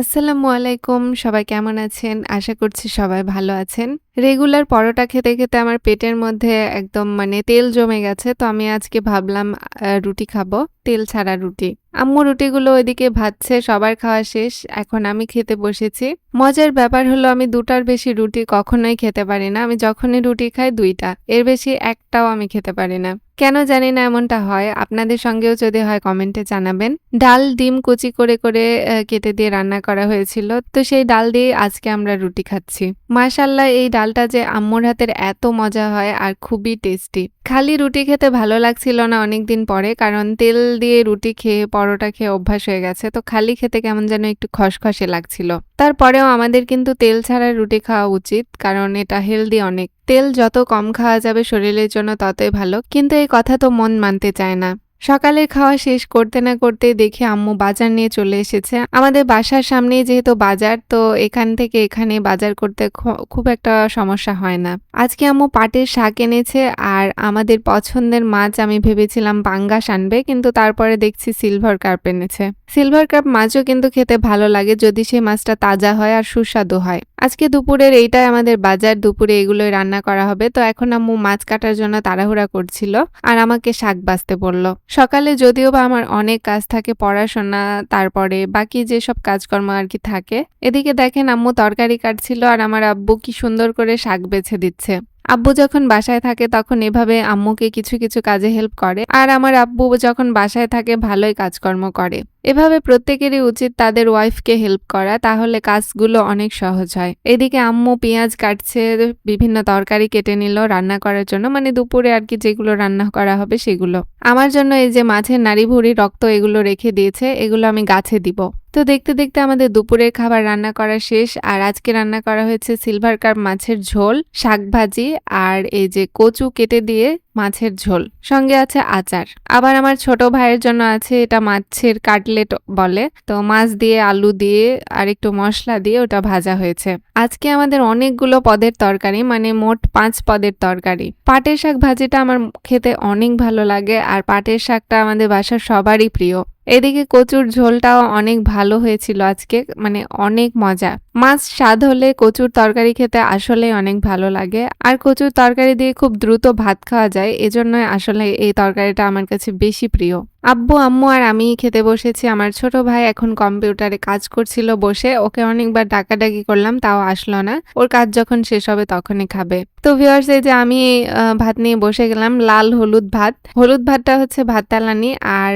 আসসালামু আলাইকুম সবাই কেমন আছেন? আশা করছি সবাই ভালো আছেন। রেগুলার পরোটা খেতে খেতে আমার পেটের মধ্যে একদম মানে তেল জমে গেছে, তো আমি আজকে ভাবলাম রুটি খাব, তেল ছাড়া রুটি। আম্মু রুটিগুলো ওইদিকে ভাজছে, সবার খাওয়া শেষ, এখন আমি খেতে বসেছি। মজার ব্যাপার হলো আমি দুটার বেশি রুটি কখনোই খেতে পারি না, আমি যখনই রুটি খাই দুইটা, এর বেশি একটাও আমি খেতে পারি না। কেন জানি না এমনটা হয়, আপনাদের সঙ্গেও যদি হয় কমেন্টে জানাবেন। ডাল, ডিম কুচি করে করে কেটে দিয়ে রান্না করা হয়েছিল, তো সেই ডাল দিয়ে আজকে আমরা রুটি খাচ্ছি। মাশাল্লাহ, এই ডালটা যে আম্মুর হাতের এত মজা হয় আর খুবই টেস্টি। খালি রুটি খেতে ভালো লাগছিল না অনেকদিন পরে, কারণ তেল দিয়ে রুটি খেয়ে, পরোটা খেয়ে অভ্যাস হয়ে গেছে, তো খালি খেতে কেমন যেন একটু খসখসে লাগছিল। তারপরেও আমাদের কিন্তু তেল ছাড়া রুটি খাওয়া উচিত, কারণ এটা হেলদি অনেক। তেল যত কম খাওয়া যাবে, শরীরের জন্য ততই ভালো, কিন্তু এই কথা তো মন মানতে চায় না। সকালের খাওয়া শেষ করতে না করতেই দেখি আম্মু বাজার নিয়ে চলে এসেছে। আমাদের বাসার সামনেই যেহেতু বাজার, তো এখান থেকে এখানে বাজার করতে খুব একটা সমস্যা হয় না। আজকে আম্মু পাটের শাক এনেছে আর আমাদের পছন্দের মাছ আমি ভেবেছিলাম পাঙ্গাস আনবে, কিন্তু তারপরে দেখছি সিলভার কার্প এনেছে। সিলভার কার্প মাছও কিন্তু খেতে ভালো লাগে যদি সেই মাছটা তাজা হয় আর সুস্বাদু হয়। আজকে দুপুরের এইটাই আমাদের বাজার, দুপুরে এগুলোই রান্না করা হবে। তো এখন আম্মু মাছ কাটার জন্য তাড়াহুড়া করছিল আর আমাকে শাক বাঁচতে বলল। সকালে যদিও বা আমার অনেক কাজ থাকে পড়াশোনা, তারপরে বাকি যেসব কাজকর্ম আর কি থাকে, এদিকে দেখেন আম্মু তরকারি কাটছিল আর আমার আব্বু কি সুন্দর করে শাক বেছে দিচ্ছে। আব্বু যখন বাসায় থাকে তখন এভাবে আম্মুকে কিছু কিছু কাজে হেল্প করে। আর আমার আব্বু যখন বাসায় থাকে ভালোই কাজকর্ম করে। এভাবে প্রত্যেকেরই উচিত তাদের ওয়াইফকে হেল্প করা, তাহলে কাজগুলো অনেক সহজ হয়। এদিকে আম্মু পেঁয়াজ কাটছে, বিভিন্ন তরকারি কেটে নিল রান্না করার জন্য মানে দুপুরে আর কি যেগুলো রান্না করা হবে সেগুলো। আমার জন্য এই যে মাছের নাড়ি ভুড়ি রক্ত এগুলো রেখে দিয়েছে, এগুলো আমি গাছে দিব। তো দেখতে দেখতে আমাদের দুপুরের খাবার রান্না করা শেষ, আর আজকে রান্না করা হয়েছে সিলভার কার্প মাছের ঝোল, শাক ভাজি, আর এই যে কচু কেটে দিয়ে মাছের ঝোল। সঙ্গে আছে আচার। আবার আমার ছোট ভাইয়ের জন্য আছে এটা মাছের কাটলেট বলে। তো মাছ দিয়ে, আলু দিয়ে, আর একটু মশলা দিয়ে ওটা ভাজা হয়েছে। আজকে আমাদের অনেকগুলো পদের তরকারি মানে মোট পাঁচ পদের তরকারি। পাটের শাক ভাজিটা আমার খেতে অনেক ভালো লাগে, আর পাটের শাকটা আমাদের বাসার সবারই প্রিয়। এদিকে কচুর ঝোলটাও অনেক ভালো হয়েছিল আজকে মানে অনেক মজা। মাছ স্বাদ হলে কচুর তরকারি খেতে আসলেই অনেক ভালো লাগে। আর কচুর তরকারি দিয়ে খুব দ্রুত ভাত খাওয়া যায়, এজন্যই আসলে এই তরকারিটা আমার কাছে বেশি প্রিয়। আব্বু, আম্মু আর আমি খেতে বসেছি, আমার ছোট ভাই এখন কম্পিউটারে কাজ করছিল বসে, ওকে অনেকবার ডাকাডাকি করলাম, তাও আসলো না। ওর কাজ যখন শেষ হবে তখনই খাবে। তো ভিউয়ার্স এই যে আমি ভাত নিয়ে বসে গেলাম, লাল হলুদ ভাত। হলুদ ভাতটা হচ্ছে ভাত তালানি আর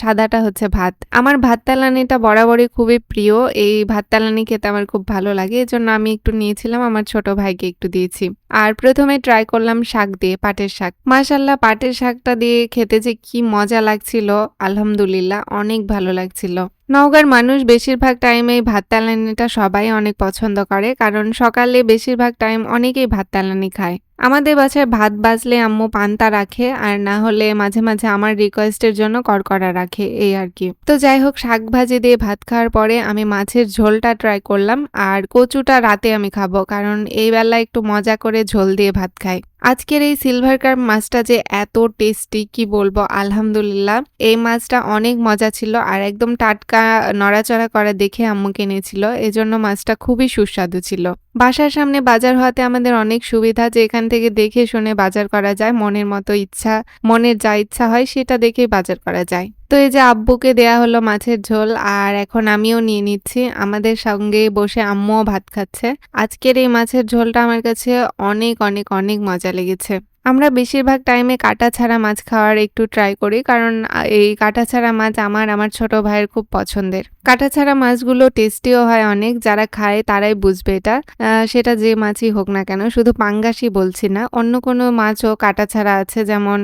সাদাটা হচ্ছে ভাত। আমার ভাত তালানিটা বরাবরই খুবই প্রিয়, এই ভাত তালানি খেতে আমার খুব ভালো লাগে। এজন্য আমি একটু নিয়েছিলাম, আমার ছোট ভাইকে একটু দিয়েছি। আর প্রথমে ট্রাই করলাম শাক দিয়ে, পাটের শাক। মাসাল্লাহ পাটের শাকটা দিয়ে খেতে যে কি মজা লাগছিল, আলহামদুলিল্লাহ, অনেক ভালো লাগছিল। নওগাঁর মানুষ বেশিরভাগ টাইমে এই ভাত তালানিটা সবাই অনেক পছন্দ করে, কারণ সকালে বেশিরভাগ টাইম অনেকেই ভাত তালানি খায়। আমাদের বাসায় ভাত বাজলে আম্মু পান্তা রাখে আর না হলে মাঝে মাঝে আমার রিকোয়েস্টের জন্য করকড়া রাখে, এই আর কি। তো যাই হোক, শাক ভাজি দিয়ে ভাত খাওয়ার পরে আমি মাছের ঝোলটা ট্রাই করলাম আর কচুটা রাতে আমি খাব, কারণ এই বেলা একটু মজা করে ঝোল দিয়ে ভাত খাই। আজকের এই সিলভার কার্প মাছটা যে এত টেস্টি কি বলব? আলহামদুলিল্লাহ, এই মাছটা অনেক মজা ছিল আর একদম টাটকা নড়াচড়া করা দেখে আম্মু কিনেছিল। এজন্য মাছটা খুবই সুস্বাদু ছিল। বাসার সামনে বাজার হওয়াতে আমাদের অনেক সুবিধা যে এখান থেকে দেখে শুনে বাজার করা যায়। মনের মতো ইচ্ছা, মনের যা ইচ্ছা হয় সেটা দেখেই বাজার করা যায়। তো এই যে আব্বুকে দেয়া হলো মাছের ঝোল, আর এখন আমিও নিয়ে নিচ্ছি। আমাদের সঙ্গে বসে আম্মুও ভাত খাচ্ছে। আজকের এই মাছের ঝোলটা আমার কাছে অনেক অনেক অনেক মজা লেগেছে। আমরা বেশিরভাগ টাইমে কাটা ছাড়া মাছ খাওয়ার একটু ট্রাই করি, কারণ এই কাটা ছাড়া মাছ আমার আমার ছোট ভাইয়ের খুব পছন্দের। কাটা ছাড়া মাছগুলো টেস্টিও হয় অনেক, যারা খায় তারাই বুঝবে এটা। সেটা যে মাছই হোক না কেন, শুধু পাঙ্গাসই বলছি না, অন্য কোনো মাছও কাটা ছাড়া আছে, যেমন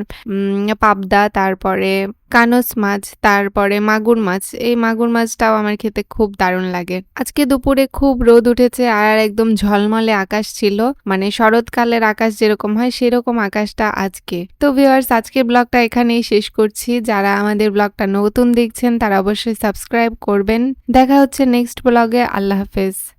পাবদা, তারপরে কানস মাছ, তারপরে মাগুর মাছ। এই মাগুর মাছটাও আমার খেতে খুব দারুণ লাগে। আজকে দুপুরে খুব রোদ উঠেছে আর একদম ঝলমলে আকাশ ছিল। মানে শরৎকালের আকাশ যেরকম হয় সেরকম আকাশটা আজকে। তো ভিউয়ার্স আজকের ব্লগটা এখানেই শেষ করছি। যারা আমাদের ব্লগটা নতুন দেখছেন তারা অবশ্যই সাবস্ক্রাইব করবেন। দেখা হচ্ছে নেক্সট ব্লগে আল্লাহ হাফেজ।